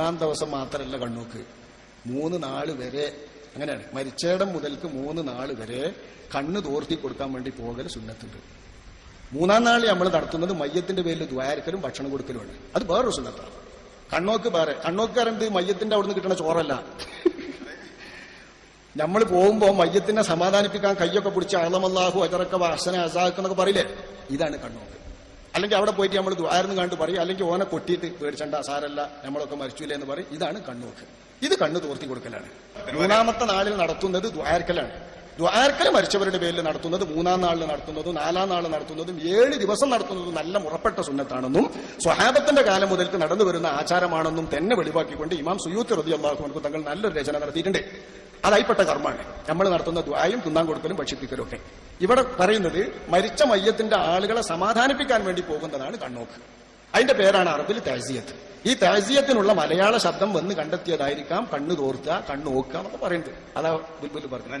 മൂന്നാം ദിവസം മാത്രമല്ല കണ്ണൂക്ക്. മൂന്ന് നാൾ വരെ അങ്ങനെയാണ്. മരിച്ചേടം മുതൽക്ക് മൂന്ന് നാൾ വരെ കണ്ണ് തോർത്തി കൊടുക്കാൻ വേണ്ടി പോകൽ സുന്നത്തുണ്ട്. മൂന്നാം നാളിൽ നമ്മൾ നടത്തുന്നത് മയ്യത്തിന്റെ പേരിൽ ദ്വാരക്കലും ഭക്ഷണം കൊടുക്കലുമാണ് അത് വേറൊരു സുന്നത്താണ്. കണ്ണോക്ക് വേറെ. കണ്ണോക്കാരെന്ത് മയ്യത്തിന്റെ അവിടുന്ന് കിട്ടുന്ന ചോറല്ല. നമ്മൾ പോകുമ്പോ മയ്യത്തിനെ സമാധാനിപ്പിക്കാൻ കയ്യൊക്കെ പിടിച്ച് അളമല്ലാഹു അജറക്ക വാസന അസാഖ് എന്നൊക്കെ പറയില്ലേ? ഇതാണ് കണ്ണോക്ക്. അല്ലെങ്കിൽ അവിടെ പോയിട്ട് നമ്മൾ ആയിരുന്നു കണ്ട് പറയും. അല്ലെങ്കിൽ ഓനെ കൊട്ടിയിട്ട് പേടിച്ചണ്ട സാരല്ല നമ്മളൊക്കെ മരിച്ചില്ലേ എന്ന് പറയും. ഇതാണ് കണ്ണോക്ക് ഇത് കണ്ണ് തോർത്തി കൊടുക്കലാണ്. മൂന്നാമത്തെ നാളിൽ നടത്തുന്നത് ദ്വാരക്കലാണ്. ദ്വാരക്കൽ മരിച്ചവരുടെ പേരിൽ നടത്തുന്നത് മൂന്നാം നാളിൽ നടത്തുന്നതും നാലാം നാൾ നടത്തുന്നതും ഏഴ് ദിവസം നടത്തുന്നതും നല്ല മുറപ്പെട്ട സുന്നത്താണെന്നും സ്വഹാബത്തിന്റെ കാലം മുതൽക്ക് നടന്നു വരുന്ന ആചാരമാണെന്നും തന്നെ വെളിവാക്കിക്കൊണ്ട് ഇമാം സുയൂത്ത് റതി അള്ളാഹു തങ്ങൾ നല്ലൊരു രചന നടത്തിയിട്ടുണ്ട്. അതായിപ്പെട്ട കർമ്മമാണ്. നമ്മൾ നടത്തുന്ന ദ്വായും തിന്നാൻ കൊടുക്കലും ഭക്ഷിപ്പിക്കലും ഒക്കെ. ഇവിടെ പറയുന്നത് മരിച്ച മയ്യത്തിന്റെ ആളുകളെ സമാധാനിപ്പിക്കാൻ വേണ്ടി പോകുന്നതാണ് കണ്ണോക്ക്. അതിന്റെ പേരാണ് അറബിൽ താസിയത്ത് ഈ താസിയത്തിനുള്ള മലയാള ശബ്ദം വന്ന് കണ്ടെത്തിയതായിരിക്കാം കണ്ണു തോർത്തുക കണ്ണു നോക്കുക എന്നൊക്കെ പറയുന്നത്. അതാ ബുൽബുൽ പറഞ്ഞു